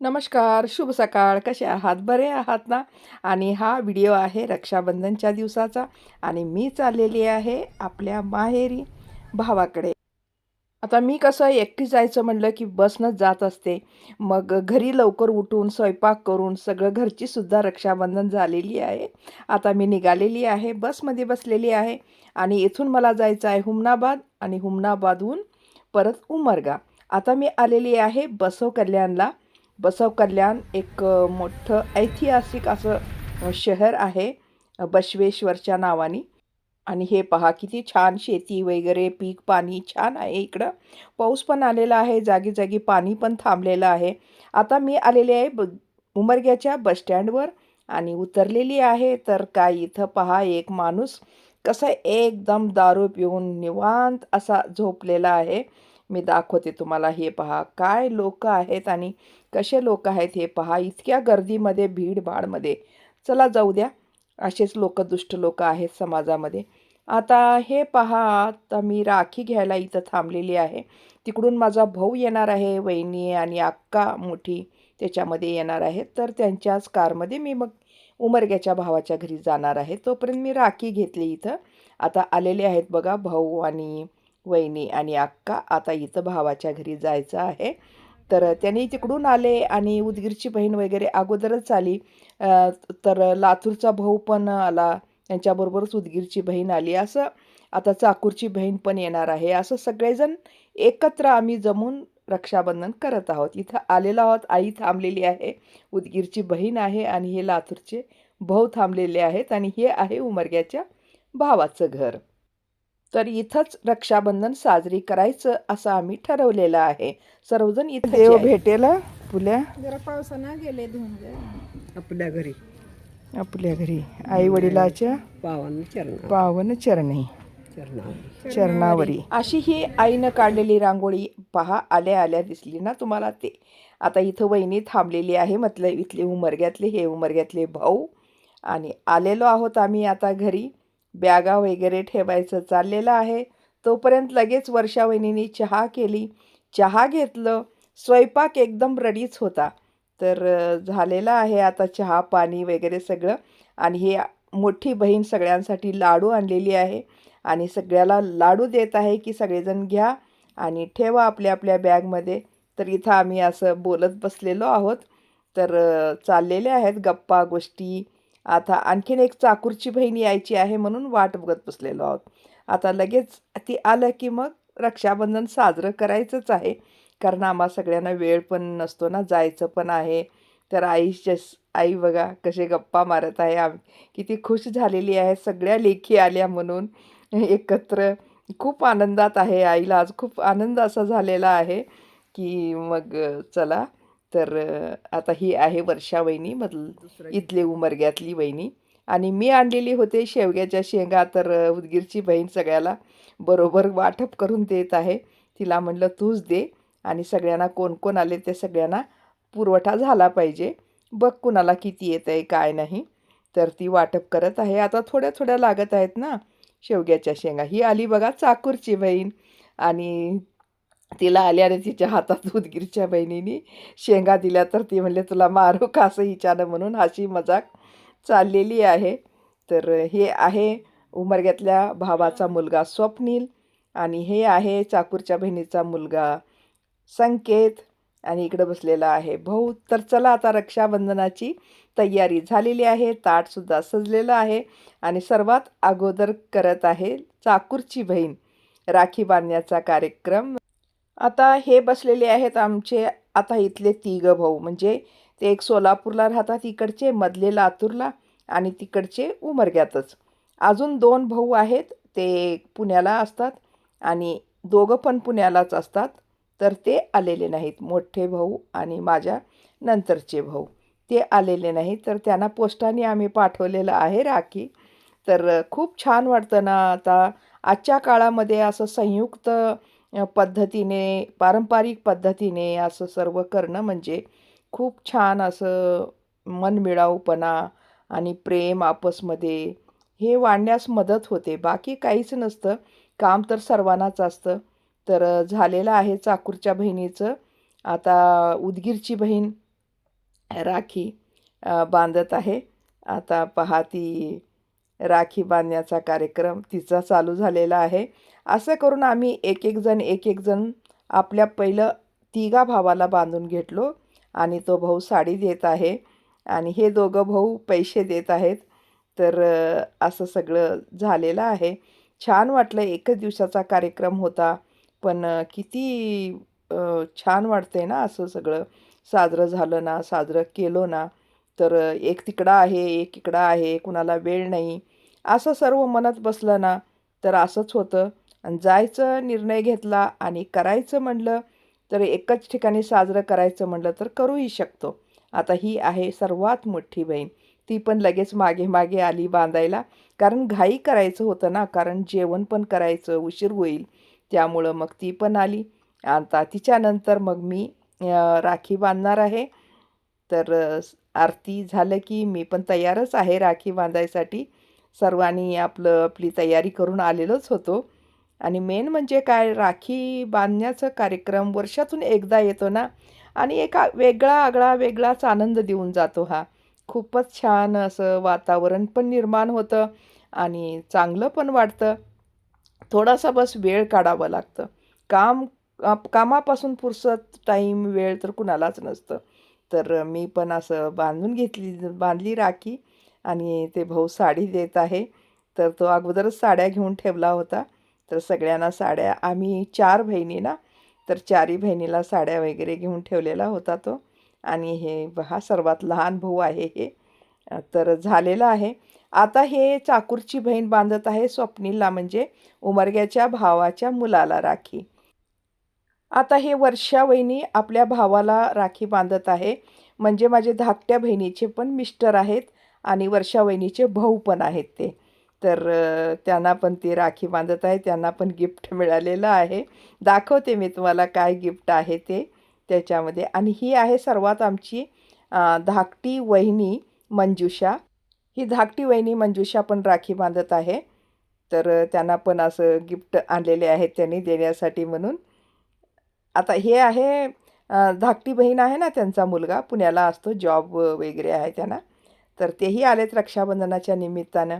नमस्कार शुभ सकाळ. कसे आहात? बरे आहात ना? आणि हा व्हिडिओ आहे रक्षाबंधनच्या दिवसाचा आणि मी चाललेली आहे आपल्या माहेरी भावाकडे. आता मी कसं एकटी जायचं म्हणलं की बसनंच जात असते. मग घरी लवकर उठून स्वयंपाक करून सगळं घरचीसुद्धा रक्षाबंधन झालेली आहे. आता मी निघालेली आहे बसमध्ये बसलेली आहे आणि इथून मला जायचं आहे हुमनाबाद आणि हुमनाबादहून परत उमरगा. आता मी आलेली आहे बसव कल्याणला. बसव कल्याण एक मोठं ऐतिहासिक असं शहर आहे बसवेश्वरच्या नावाने. आणि हे पहा किती छान शेती वगैरे पीक पाणी छान आहे इकडं. पाऊस पण आलेला आहे जागी जागी पाणी पण थांबलेलं आहे. आता मी आलेले आहे ब उमरग्याच्या बसस्टँडवर आणि उतरलेली आहे. तर काय इथं पहा एक माणूस कसं एकदम दारू पिऊन निवांत असा झोपलेला आहे. मी दाखवते तुम्हाला हे पहा काय लोक आहेत आणि कसे लोक आहेत हे पहा. इतक्या गर्दीमध्ये भीडभाडमध्ये. चला जाऊ द्या. असेच लोक दुष्ट लोक आहेत समाजामध्ये. आता हे पहा आता मी राखी घ्यायला इथं थांबलेली आहे. तिकडून माझा भाऊ येणार आहे वहिनी आणि अक्का मोठी त्याच्यामध्ये येणार आहे तर त्यांच्याच कारमध्ये मी मग उमरग्याच्या भावाच्या घरी जाणार आहे. तोपर्यंत मी राखी घेतली इथं. आता आलेले आहेत बघा भाऊ आणि वहिनी आणि अक्का. आता इथं भावाच्या घरी जायचं आहे. तर त्यांनी तिकडून आले आणि उदगीरची बहीण वगैरे अगोदरच आली. तर लातूरचा भाऊ पण आला. त्यांच्याबरोबरच उदगीरची बहीण आली. असं आता चाकूरची बहीण पण येणार आहे. असं सगळेजण एकत्र आम्ही जमून रक्षाबंधन करत आहोत. इथं आलेलो आहोत. आई थांबलेली आहे. उदगीरची बहीण आहे आणि हे लातूरचे भाऊ थांबलेले आहेत आणि हे आहे उमरग्याच्या भावाचं घर. तर इथंच रक्षाबंधन साजरी करायचं असं आम्ही ठरवलेलं आहे. सर्वजण इथं देव भेटेल पुल्या. जरा पावसानं गेले धुवून आपल्या घरी. आपल्या घरी. आई वडिलाच्या पावन चरण पावन चरणी. चरणावर. चरणावरी. अशी ही आईनं काढलेली रांगोळी पहा आल्या आल्या दिसली ना तुम्हाला ते. आता इथं वहिनी थांबलेली आहे म्हटलं इथले उमरग्यातले हे उमरग्यातले भाऊ. आणि आलेलो आहोत आम्ही आता घरी. बॅगा वगैरे ठेवायचं चाललेलं आहे. तोपर्यंत लगेच वर्षा वहिनीने चहा केली. चहा घेतलं. स्वयंपाक एकदम रडीच होता. तर झालेला आहे आता चहा पाणी वगैरे सगळं. आणि हे मोठी बहीण सगळ्यांसाठी लाडू आणलेली आहे. आणि सगळ्याला लाडू देत आहे की सगळेजण घ्या आणि ठेवा आपल्या आपल्या बॅगमध्ये. तर इथं आम्ही असं बोलत बसलेलो आहोत. तर चाललेले आहेत गप्पा गोष्टी. आता आणखीन एक चाकूरची बहीण यायची आहे म्हणून वाट बघत बसलेलो आहोत. आता लगेच ती आलं की मग रक्षाबंधन साजरं करायचंच आहे. कारण आम्हा सगळ्यांना वेळ पण नसतो ना जायचं पण आहे. तर आईच्यास आई बघा कसे गप्पा मारत आहे. आम किती खुश झालेली आहे. सगळ्या लेखी आल्या म्हणून एकत्र. खूप आनंदात आहे आईला. आज खूप आनंद असा झालेला आहे की मग चला तर आता ही आहे वर्षा वहिनी मधल इथले उमरग्यातली वहिनी. आणि मी आणलेली होते शेवग्याच्या शेंगा तर उदगीरची बहीण सगळ्याला बरोबर वाटप करून देत आहे. तिला म्हणलं तूच दे आणि सगळ्यांना कोण कोण आले ते सगळ्यांना पुरवठा झाला पाहिजे. बघ कुणाला किती येत आहे काय नाही. तर ती वाटप करत आहे. आता थोड्या थोड्या लागत आहेत ना शेवग्याच्या शेंगा. ही आली बघा चाकूरची बहीण. आणि तिला आल्याने तिच्या हातात उदगीरच्या बहिणीने शेंगा दिल्या तर ती म्हणले तुला मारू का असं हिच्यानं म्हणून? अशी मजाक चाललेली आहे. तर हे आहे उमरग्यातल्या भावाचा मुलगा स्वप्नील आणि हे आहे चाकूरच्या बहिणीचा मुलगा संकेत आणि इकडं बसलेला आहे भाऊ. तर चला आता रक्षाबंधनाची तयारी झालेली आहे ताटसुद्धा सजलेलं आहे आणि सर्वात अगोदर करत आहे चाकूरची बहीण राखी बांधण्याचा कार्यक्रम. आता हे बसलेले आहेत आमचे आता इथले तिघं भाऊ. म्हणजे ते एक सोलापूरला राहतात इकडचे मधले लातूरला आणि तिकडचे उमरग्यातच. अजून दोन भाऊ आहेत ते पुण्याला असतात आणि दोघं पण पुण्यालाच असतात. तर ते आलेले नाहीत मोठे भाऊ आणि माझ्या नंतरचे भाऊ. ते आलेले नाहीत तर त्यांना पोस्टाने आम्ही पाठवलेलं आहे राखी. तर खूप छान वाटतं ना आता आजच्या काळामध्ये असं संयुक्त पद्धतीने पारंपरिक पद्धतीने असं सर्व करणं म्हणजे खूप छान असं मनमिळाऊपणा आणि प्रेम आपसमध्ये हे वाढण्यास मदत होते. बाकी काहीच नसतं. काम तर सर्वांनाच असतं. तर झालेलं आहे चाकूरच्या बहिणीचं. आता उदगीरची बहीण राखी बांधत आहे. आता पहा ती राखी बांधण्याचा कार्यक्रम तिचा चालू झालेला आहे. असं करून आम्ही एक एक जण एक एक जण आपल्या पहिलं तिघा भावाला बांधून घेतलो आणि तो भाऊ साडी देत आहे आणि हे दोघं भाऊ पैसे देत आहेत. तर असं सगळं झालेलं आहे. छान वाटलं एकच दिवसाचा कार्यक्रम होता. पण किती छान वाटते ना असं सगळं. साजरं झालं ना साजरं केलो ना तर एक तिकडं आहे एक इकडं आहे कुणाला वेळ नाही. असं सर्व मनात बसलं ना तर असंच होतं. आणि जायचं निर्णय घेतला आणि करायचं म्हणलं तर एकच ठिकाणी साजरं करायचं म्हणलं तर करूही शकतो. आता ही आहे सर्वात मोठी बहीण. ती पण लगेच मागे मागे आली बांधायला. कारण घाई करायचं होतं ना कारण जेवण पण करायचं उशीर होईल. त्यामुळं मग ती पण आली. आता तिच्यानंतर मग मी राखी बांधणार आहे. तर आरती झालं की मी पण तयारच आहे राखी बांधायसाठी. सर्वांनी आपलं आपली तयारी करून आलेलोच होतो. आणि मेन म्हणजे काय? राखी बांधण्याचा कार्यक्रम वर्षातून एकदा येतो ना? आणि एक वेगळा आगळा वेगळाच आनंद देऊन जातो हा. खूपच छान असं वातावरण पण निर्माण होतं आणि चांगलं पण वाटतं. थोडासा बस वेळ काढावं लागतं. काम आप- कामापासून पुरसत टाईम वेळ तर कुणालाच नसतं. तर मी पण असं बांधून घेतली बांधली राखी आणि ते भाऊ साडी देत आहे. तर तो अगोदरच साड्या घेऊन ठेवला होता. तर सगळ्यांना साड्या आम्ही चार बहिणी ना तर चारी बहिणीला साड्या वगैरे घेऊन ठेवलेला होता तो. आणि हे हा सर्वात लहान भाऊ आहे हे. तर झालेलं आहे. आता हे चाकूरची बहीण बांधत आहे स्वप्नीलला म्हणजे उमरग्याच्या भावाच्या मुलाला राखी. आता हे वर्षा वहिनी आपल्या भावाला राखी बांधत आहे. म्हणजे माझे धाकट्या बहिणीचे पण मिस्टर आहेत आणि वर्षा वहिनीचे भाऊ पण आहेत ते. तर त्यांना पण ती राखी बांधत आहे. त्यांना पण गिफ्ट मिळालेलं आहे. दाखवते मी तुम्हाला काय गिफ्ट आहे ते त्याच्यामध्ये. आणि ही आहे सर्वात आमची धाकटी वहिनी मंजुषा. ही धाकटी वहिनी मंजुषा पण राखी बांधत आहे. तर त्यांना पण असं गिफ्ट आणलेले आहेत त्यांनी देण्यासाठी म्हणून. आता हे आहे धाकटी बहीण आहे ना त्यांचा मुलगा. पुण्याला असतो. जॉब वगैरे आहे त्यांना. तर तेही आलेत रक्षाबंधनाच्या निमित्तानं.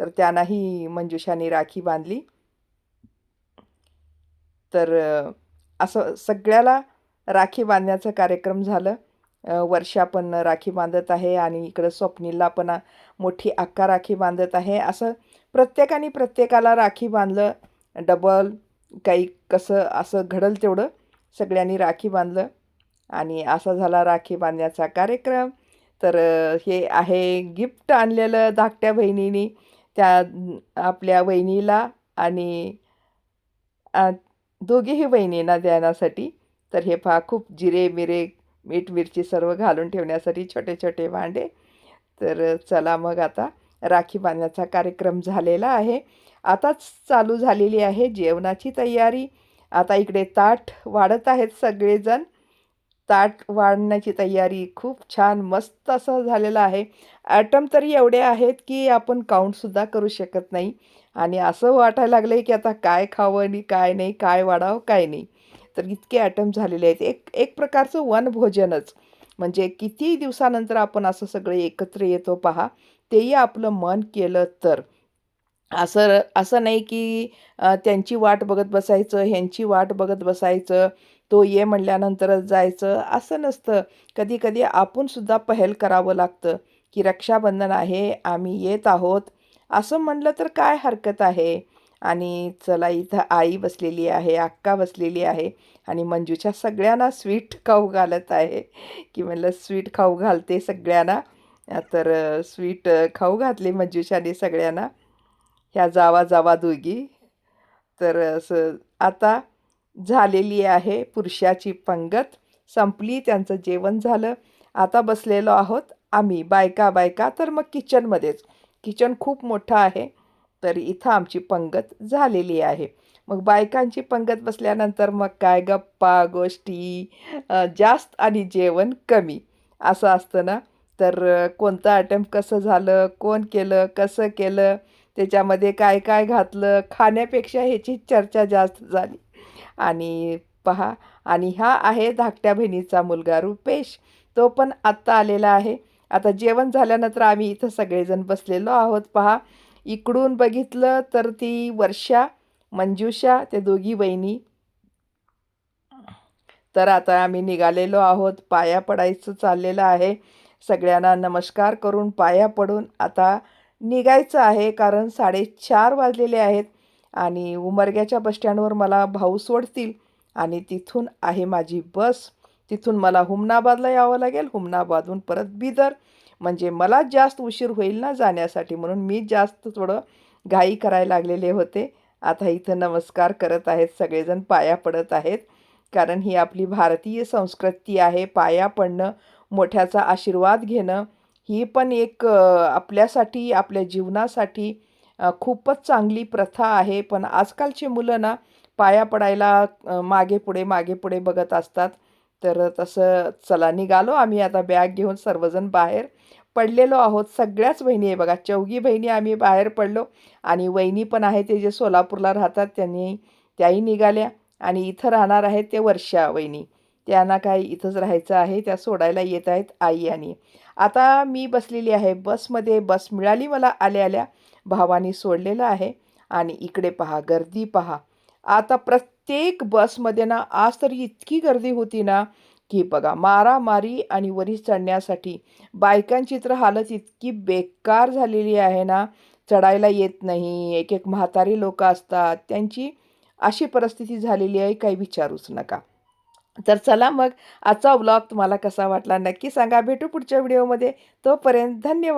तर त्यांनाही मंजुषाने राखी बांधली. तर असं सगळ्याला राखी बांधण्याचं कार्यक्रम झालं. वर्षा पण राखी बांधत आहे आणि इकडं स्वप्नीलला पण मोठी अक्का राखी बांधत आहे. असं प्रत्येकाने प्रत्येकाला राखी बांधलं. डबल काही कसं असं घडल तेवढं सगळ्यांनी राखी बांधलं. आणि असा झाला राखी बांधण्याचा कार्यक्रम. तर हे आहे गिफ्ट आणलेलं धाकट्या बहिणीने. त्या आपल्या वहिनीला आणि दोघेही दोघीही बहिणींना देण्यासाठी. तर हे पहा खूप जिरे मिरे मीठ मिरची सर्व घालून ठेवण्यासाठी छोटे छोटे भांडे. तर चला मग आता राखी बांधण्याचा कार्यक्रम झालेला आहे. आताच चालू झालेली आहे जेवणाची तयारी. आता इकडे ताट वाढत आहेत सगळेजण. ताट वाढण्याची तयारी खूप छान मस्त असं झालेलं आहे. ॲटम तरी एवढे आहेत की आपण काउंटसुद्धा करू शकत नाही. आणि असं वाटायला लागलं आहे की आता काय खावं आणि काय नाही काय वाढावं काय नाही. तर इतके ॲटम झालेले आहेत. एक एक प्रकारचं वनभोजनच म्हणजे किती दिवसानंतर आपण असं सगळे एकत्र येतो पहा तेही आपलं मन केलं तर. असं असं नाही की त्यांची वाट बघत बसायचं ह्यांची वाट बघत बसायचं तो ये म्हणल्यानंतरच जायचं. असं नसतं. कधी कधी आपणसुद्धा पहल करावं लागतं की रक्षाबंधन आहे आम्ही येत आहोत. असं म्हणलं तर काय हरकत आहे? आणि चला इथं आई बसलेली आहे अक्का बसलेली आहे आणि मंजूच्या सगळ्यांना स्वीट खाऊ घालत आहे. की म्हणलं स्वीट खाऊ घालते सगळ्यांना. तर स्वीट खाऊ घातली मंजूशाने सगळ्यांना. ह्या जावा जावा दोघी. तर असं आता झालेली आहे. पुरुषाची पंगत संपली त्यांचं जेवण झालं. आता बसलेलो आहोत आम्ही. बायका बायका तर मग किचनमध्येच. किचन खूप मोठं आहे तर इथं आमची पंगत झालेली आहे. मग बायकांची पंगत बसल्यानंतर मग काय गप्पा गोष्टी जास्त आणि जेवण कमी. असं असतं ना? तर कोणतं अटेम्प्ट कसं झालं? कोण केलं? कसं केलं? त्याच्यामध्ये काय काय घातलं? खाण्यापेक्षा ह्याची चर्चा जास्त झाली. आणि पहा आणि हा आहे धाकट्या बहिणीचा मुलगा रुपेश. तो पण आत्ता आलेला आहे. आता जेवण झाल्यानंतर आम्ही इथं सगळेजण बसलेलो आहोत. पहा इकडून बघितलं तर ती वर्षा मंजुषा ते दोघी बहिणी तर आता आम्ही निघालेलो आहोत. पाया पडायचं चाललेलं आहे. सगळ्यांना नमस्कार करून पाया पडून आता निघायचं आहे कारण साडेचार वाजलेले आहेत. आणि उमरग्याच्या बसस्टँडवर मला भाऊ सोडतील आणि तिथून आहे माझी बस. तिथून मला हुमनाबादला यावं लागेल. हुमनाबादहून परत बिदर. म्हणजे मला जास्त उशीर होईल ना जाण्यासाठी म्हणून मी जास्त थोडं घाई करायला लागलेले होते. आता इथं नमस्कार करत आहेत. सगळेजण पाया पडत आहेत. कारण ही आपली भारतीय संस्कृती आहे. पाया पडणं मोठ्याचा आशीर्वाद घेणं ही पण एक आपल्यासाठी आपल्या जीवनासाठी खूपच चांगली प्रथा आहे. पण आजकालची मुलं ना पाया पडायला मागे पुढे मागे पुढे बघत असतात. तर तसं चला निघालो. आम्ही आता बॅग घेऊन सर्वजण बाहेर पडलेलो आहोत. सगळ्याच बहिणी आहे बघा. चौघी बहिणी आम्ही बाहेर पडलो. आणि वहिनी पण आहे ते जे सोलापूरला राहतात त्यांनी त्याही निघाल्या. आणि इथं राहणार आहेत ते वर्षा वहिनी. त्यांना काय इथंच राहायचं आहे. त्या सोडायला येत आहेत आई आणि. आता मी बसलेली आहे. बसमध्ये बस मिळाली मला आल्या आल्या. भावानी सोडलेलं आहे. आणि इकडे पहा गर्दी पहा. आता प्रत्येक बसमध्ये ना आज तरी इतकी गर्दी होती ना की बघा मारामारी आणि वरी चढण्यासाठी बायकांची तर हालत इतकी बेकार झालेली आहे ना चढायला येत नाही एक एक म्हातारी लोक असतात त्यांची अशी परिस्थिती झालेली आहे काही विचारूच नका. तर चला मग आजचा ब्लॉग तुम्हाला कसा वाटला नक्की सांगा. भेटू पुढच्या व्हिडिओमध्ये तोपर्यंत धन्यवाद.